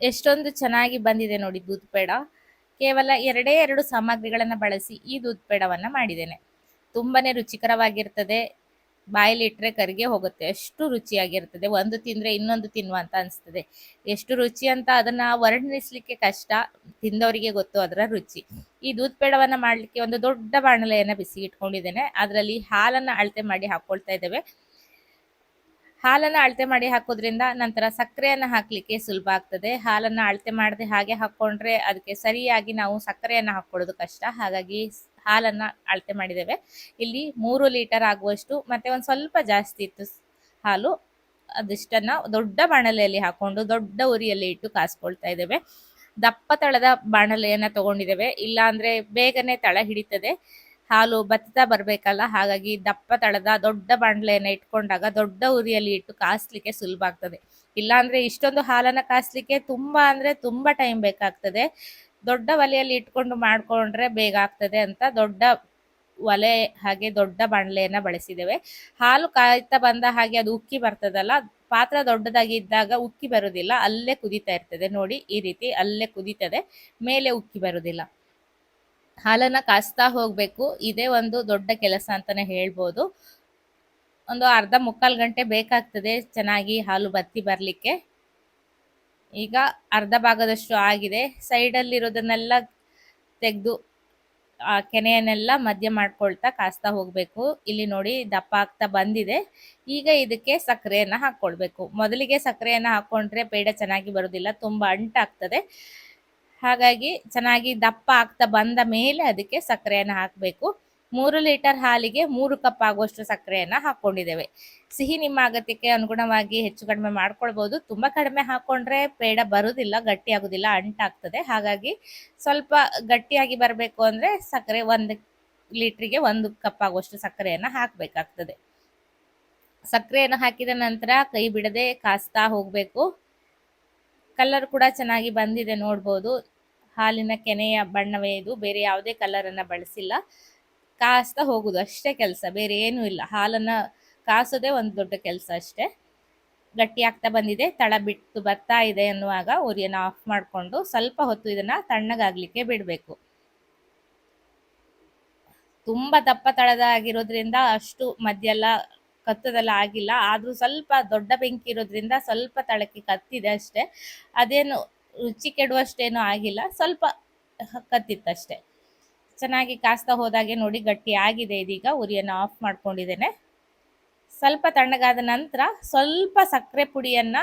ಎಷ್ಟೊಂದು ಚೆನ್ನಾಗಿ ಬಂದಿದೆ ನೋಡಿ ದೂದ್ ಪೇಡ ಕೇವಲ ಎರಡೇ ಎರಡು ಸಾಮಗ್ರಿಗಳನ್ನು ಬಳಸಿ ಈ ದೂದ್ ಪೇಡವನ್ನು ಮಾಡಿದ್ದೇನೆ. ತುಂಬಾನೇ ರುಚಿಕರವಾಗಿರ್ತದೆ. ಬಾಯಲ್ಲಿ ಇಟ್ಟರೆ ಕರಿಗೆ ಹೋಗುತ್ತೆ. ಅಷ್ಟು ರುಚಿಯಾಗಿರ್ತದೆ. ಒಂದು ತಿಂದರೆ ಇನ್ನೊಂದು ತಿನ್ನುವ ಅಂತ ಅನಿಸ್ತದೆ. ಎಷ್ಟು ರುಚಿ ಅಂತ ಅದನ್ನ ವರ್ಣಿಸಲಿಕ್ಕೆ ಕಷ್ಟ. ತಿಂದವರಿಗೆ ಗೊತ್ತು ಅದರ ರುಚಿ. ಈ ದೂದ್ ಪೇಡವನ್ನು ಮಾಡಲಿಕ್ಕೆ ಒಂದು ದೊಡ್ಡ ಬಾಣಲೆಯನ್ನು ಬಿಸಿ ಇಟ್ಕೊಂಡಿದ್ದೇನೆ. ಅದರಲ್ಲಿ ಹಾಲನ್ನು ಅಳತೆ ಮಾಡಿ ಹಾಕ್ಕೊಳ್ತಾ ಇದ್ದೇವೆ. ಹಾಲನ್ನು ಅಳತೆ ಮಾಡಿ ಹಾಕೋದ್ರಿಂದ ನಂತರ ಸಕ್ಕರೆಯನ್ನು ಹಾಕಲಿಕ್ಕೆ ಸುಲಭ ಆಗ್ತದೆ. ಹಾಲನ್ನು ಅಳತೆ ಮಾಡದೆ ಹಾಗೆ ಹಾಕ್ಕೊಂಡ್ರೆ ಅದಕ್ಕೆ ಸರಿಯಾಗಿ ನಾವು ಸಕ್ಕರೆಯನ್ನು ಹಾಕ್ಕೊಳ್ಳೋದು ಕಷ್ಟ. ಹಾಗಾಗಿ ಹಾಲನ್ನು ಅಳತೆ ಮಾಡಿದ್ದೇವೆ. ಇಲ್ಲಿ ಮೂರು ಲೀಟರ್ ಆಗುವಷ್ಟು ಮತ್ತೆ ಒಂದು ಸ್ವಲ್ಪ ಜಾಸ್ತಿ ಇತ್ತು ಹಾಲು. ಅದಿಷ್ಟನ್ನ ದೊಡ್ಡ ಬಾಣಲೆಯಲ್ಲಿ ಹಾಕೊಂಡು ದೊಡ್ಡ ಉರಿಯಲ್ಲಿ ಇಟ್ಟು ಕಾಸ್ಕೊಳ್ತಾ ಇದ್ದೇವೆ. ದಪ್ಪ ತಳದ ಬಾಣಲೆಯನ್ನ ತಗೊಂಡಿದ್ದೇವೆ. ಇಲ್ಲಾಂದ್ರೆ ಬೇಗನೆ ತಳ ಹಿಡಿತದೆ. ಹಾಲು ಬತ್ತಾ ಬರಬೇಕಲ್ಲ, ಹಾಗಾಗಿ ದಪ್ಪ ತಳದ ದೊಡ್ಡ ಬಾಣಲೆಯನ್ನು ಇಟ್ಕೊಂಡಾಗ ದೊಡ್ಡ ಉರಿಯಲ್ಲಿ ಇಟ್ಟು ಕಾಸ್ಲಿಕ್ಕೆ ಸುಲಭ ಆಗ್ತದೆ. ಇಲ್ಲಾಂದ್ರೆ ಇಷ್ಟೊಂದು ಹಾಲನ್ನು ಕಾಸ್ಲಿಕ್ಕೆ ತುಂಬಾ ಅಂದ್ರೆ ತುಂಬಾ ಟೈಮ್ ಬೇಕಾಗ್ತದೆ. ದೊಡ್ಡ ಒಲೆಯಲ್ಲಿ ಇಟ್ಕೊಂಡು ಮಾಡ್ಕೊಂಡ್ರೆ ಬೇಗ ಆಗ್ತದೆ ಅಂತ ದೊಡ್ಡ ಒಲೆ ಹಾಗೆ ದೊಡ್ಡ ಬಾಣಲೆಯನ್ನು ಬಳಸಿದ್ದೇವೆ. ಹಾಲು ಕಾಯ್ತಾ ಬಂದ ಹಾಗೆ ಅದು ಉಕ್ಕಿ ಬರ್ತದಲ್ಲ, ಪಾತ್ರ ದೊಡ್ಡದಾಗಿ ಇದ್ದಾಗ ಉಕ್ಕಿ ಬರುವುದಿಲ್ಲ ಅಲ್ಲೇ ಕುದೀತಾ ಇರ್ತದೆ. ನೋಡಿ, ಈ ರೀತಿ ಅಲ್ಲೇ ಕುದೀತದೆ, ಮೇಲೆ ಉಕ್ಕಿ ಬರುವುದಿಲ್ಲ ಹಾಲನ್ನ ಕಾಸ್ತಾ ಹೋಗ್ಬೇಕು. ಇದೇ ಒಂದು ದೊಡ್ಡ ಕೆಲಸ ಅಂತಾನೆ ಹೇಳ್ಬೋದು. ಒಂದು ಅರ್ಧ ಮುಕ್ಕಾಲು ಗಂಟೆ ಬೇಕಾಗ್ತದೆ ಚೆನ್ನಾಗಿ ಹಾಲು ಬತ್ತಿ ಬರಲಿಕ್ಕೆ. ಈಗ ಅರ್ಧ ಭಾಗದಷ್ಟು ಆಗಿದೆ. ಸೈಡಲ್ಲಿರೋದನ್ನೆಲ್ಲ ತೆಗೆದು, ಆ ಕೆನೆಯನ್ನೆಲ್ಲ ಮಧ್ಯ ಮಾಡ್ಕೊಳ್ತಾ ಕಾಸ್ತಾ ಹೋಗ್ಬೇಕು. ಇಲ್ಲಿ ನೋಡಿ ದಪ್ಪ ಆಗ್ತಾ ಬಂದಿದೆ. ಈಗ ಇದಕ್ಕೆ ಸಕ್ಕರೆಯನ್ನ ಹಾಕ್ಕೊಳ್ಬೇಕು. ಮೊದಲಿಗೆ ಸಕ್ಕರೆಯನ್ನ ಹಾಕೊಂಡ್ರೆ ಪೇಡ ಚೆನ್ನಾಗಿ ಬರೋದಿಲ್ಲ, ತುಂಬಾ ಅಂಟಾಗ್ತದೆ. ಹಾಗಾಗಿ ಚೆನ್ನಾಗಿ ದಪ್ಪ ಆಗ್ತಾ ಬಂದ ಮೇಲೆ ಅದಕ್ಕೆ ಸಕ್ಕರೆಯನ್ನ ಹಾಕಬೇಕು. ಮೂರು ಲೀಟರ್ ಹಾಲಿಗೆ ಮೂರು ಕಪ್ ಆಗುವಷ್ಟು ಸಕ್ಕರೆಯನ್ನ ಹಾಕ್ಕೊಂಡಿದ್ದೇವೆ. ಸಿಹಿ ನಿಮ್ಮ ಅಗತ್ಯಕ್ಕೆ ಅನುಗುಣವಾಗಿ ಹೆಚ್ಚು ಕಡಿಮೆ ಮಾಡ್ಕೊಳ್ಬೋದು. ತುಂಬಾ ಕಡಿಮೆ ಹಾಕೊಂಡ್ರೆ ಪೇಡ ಬರುವುದಿಲ್ಲ ಗಟ್ಟಿ ಆಗೋದಿಲ್ಲ, ಅಂಟಾಗ್ತದೆ. ಹಾಗಾಗಿ ಸ್ವಲ್ಪ ಗಟ್ಟಿಯಾಗಿ ಬರಬೇಕು ಅಂದ್ರೆ ಸಕ್ಕರೆ ಒಂದು ಲೀಟ್ರಿಗೆ ಒಂದು ಕಪ್ ಆಗುವಷ್ಟು ಸಕ್ಕರೆಯನ್ನ ಹಾಕಬೇಕಾಗ್ತದೆ. ಸಕ್ಕರೆಯನ್ನು ಹಾಕಿದ ನಂತರ ಕೈ ಬಿಡದೆ ಕಾಸ್ತಾ ಹೋಗಬೇಕು. ಕಲರ್ ಕೂಡ ಚೆನ್ನಾಗಿ ಬಂದಿದೆ ನೋಡ್ಬೋದು. ಹಾಲಿನ ಕೆನೆಯ ಬಣ್ಣವೇ ಇದು, ಬೇರೆ ಯಾವುದೇ ಕಲರನ್ನು ಬಳಸಿಲ್ಲ. ಕಾಸ್ತಾ ಹೋಗುದು, ಅಷ್ಟೇ ಕೆಲಸ, ಬೇರೆ ಏನೂ ಇಲ್ಲ. ಹಾಲನ್ನು ಕಾಸೋದೇ ಒಂದು ದೊಡ್ಡ ಕೆಲಸ ಅಷ್ಟೇ. ಗಟ್ಟಿ ಆಗ್ತಾ ಬಂದಿದೆ, ತಳ ಬಿಟ್ಟು ಬರ್ತಾ ಇದೆ ಅನ್ನುವಾಗ ಉರಿಯನ್ನು ಆಫ್ ಮಾಡಿಕೊಂಡು ಸ್ವಲ್ಪ ಹೊತ್ತು ಇದನ್ನ ತಣ್ಣಗಾಗಲಿಕ್ಕೆ ಬಿಡಬೇಕು. ತುಂಬ ದಪ್ಪ ತಳದ ಆಗಿರೋದ್ರಿಂದ ಅಷ್ಟು ಮಧ್ಯ ಎಲ್ಲ ಕತ್ತದೆಲ್ಲ ಆಗಿಲ್ಲ. ಆದ್ರೂ ಸ್ವಲ್ಪ ದೊಡ್ಡ ಬೆಂಕಿ ಇರೋದ್ರಿಂದ ಸ್ವಲ್ಪ ತಳಕ್ಕೆ ಕತ್ತಿದೆ ಅಷ್ಟೇ. ಅದೇನು ರುಚಿ ಕೆಡುವಷ್ಟೇನು ಆಗಿಲ್ಲ. ಸ್ವಲ್ಪ ಕತ್ತಿತ್ತಷ್ಟೇ. ಚೆನ್ನಾಗಿ ಕಾಸ್ತಾ ಹೋದಾಗೆ ನೋಡಿ ಗಟ್ಟಿ ಆಗಿದೆ ಇದೀಗ. ಉರಿಯನ್ನು ಆಫ್ ಮಾಡ್ಕೊಂಡಿದ್ದೇನೆ. ಸ್ವಲ್ಪ ತಣ್ಣಗಾದ ನಂತರ ಸ್ವಲ್ಪ ಸಕ್ಕರೆ ಪುಡಿಯನ್ನ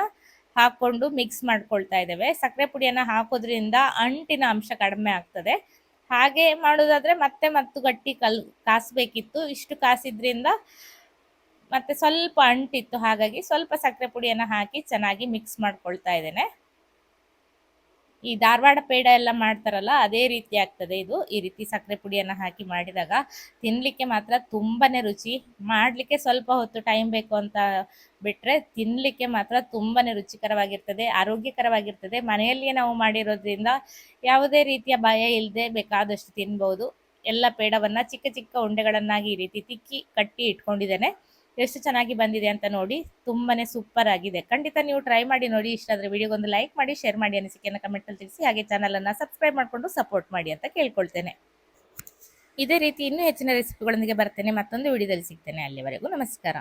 ಹಾಕೊಂಡು ಮಿಕ್ಸ್ ಮಾಡ್ಕೊಳ್ತಾ ಇದ್ದೇವೆ. ಸಕ್ಕರೆ ಪುಡಿಯನ್ನ ಹಾಕೋದ್ರಿಂದ ಅಂಟಿನ ಅಂಶ ಕಡಿಮೆ ಆಗ್ತದೆ. ಹಾಗೆ ಮಾಡೋದಾದ್ರೆ ಮತ್ತೆ ಮತ್ತು ಗಟ್ಟಿ ಕಲ್, ಕಾಸ್ಬೇಕಿತ್ತು. ಇಷ್ಟು ಕಾಸಿದ್ರಿಂದ ಮತ್ತೆ ಸ್ವಲ್ಪ ಅಂಟಿತ್ತು, ಹಾಗಾಗಿ ಸ್ವಲ್ಪ ಸಕ್ಕರೆ ಪುಡಿಯನ್ನ ಹಾಕಿ ಚೆನ್ನಾಗಿ ಮಿಕ್ಸ್ ಮಾಡ್ಕೊಳ್ತಾ ಇದ್ದೇನೆ. ಈ ಧಾರವಾಡ ಪೇಡ ಎಲ್ಲ ಮಾಡ್ತಾರಲ್ಲ, ಅದೇ ರೀತಿ ಆಗ್ತದೆ ಇದು. ಈ ರೀತಿ ಸಕ್ಕರೆ ಪುಡಿಯನ್ನ ಹಾಕಿ ಮಾಡಿದಾಗ ತಿನ್ನಲಿಕ್ಕೆ ಮಾತ್ರ ತುಂಬಾನೇ ರುಚಿ. ಮಾಡ್ಲಿಕ್ಕೆ ಸ್ವಲ್ಪ ಹೊತ್ತು ಟೈಮ್ ಬೇಕು ಅಂತ ಬಿಟ್ರೆ ತಿನ್ನಲಿಕ್ಕೆ ಮಾತ್ರ ತುಂಬಾನೇ ರುಚಿಕರವಾಗಿರ್ತದೆ, ಆರೋಗ್ಯಕರವಾಗಿರ್ತದೆ. ಮನೆಯಲ್ಲಿಯೇ ನಾವು ಮಾಡಿರೋದ್ರಿಂದ ಯಾವುದೇ ರೀತಿಯ ಭಯ ಇಲ್ಲದೆ ಬೇಕಾದಷ್ಟು ತಿನ್ಬೋದು. ಎಲ್ಲ ಪೇಡವನ್ನು ಚಿಕ್ಕ ಚಿಕ್ಕ ಉಂಡೆಗಳನ್ನಾಗಿ ಈ ರೀತಿ ತಿಕ್ಕಿ, ಕಟ್ಟಿ ಇಟ್ಕೊಂಡಿದ್ದೇನೆ. ಎಷ್ಟು ಚೆನ್ನಾಗಿ ಬಂದಿದೆ ಅಂತ ನೋಡಿ ತುಂಬಾನೇ ಸೂಪರ್ ಆಗಿದೆ. ಖಂಡಿತ ನೀವು ಟ್ರೈ ಮಾಡಿ ನೋಡಿ, ಇಷ್ಟ ಆದ್ರೆ ವಿಡಿಯೋಗೊಂದು ಲೈಕ್ ಮಾಡಿ ಶೇರ್ ಮಾಡಿ ಅನಿಸಿಕೆಯನ್ನು ಕಮೆಂಟಲ್ಲಿ ತಿಳಿಸಿ, ಹಾಗೆ ಚಾನಲನ್ನು ಸಬ್ಸ್ಕ್ರೈಬ್ ಮಾಡ್ಕೊಂಡು ಸಪೋರ್ಟ್ ಮಾಡಿ ಅಂತ ಕೇಳ್ಕೊಳ್ತೇನೆ. ಇದೇ ರೀತಿ ಇನ್ನೂ ಹೆಚ್ಚಿನ ರೆಸಿಪಿಗಳೊಂದಿಗೆ ಬರ್ತೇನೆ, ಮತ್ತೊಂದು ವಿಡಿಯೋದಲ್ಲಿ ಸಿಗ್ತೇನೆ. ಅಲ್ಲಿವರೆಗೂ ನಮಸ್ಕಾರ.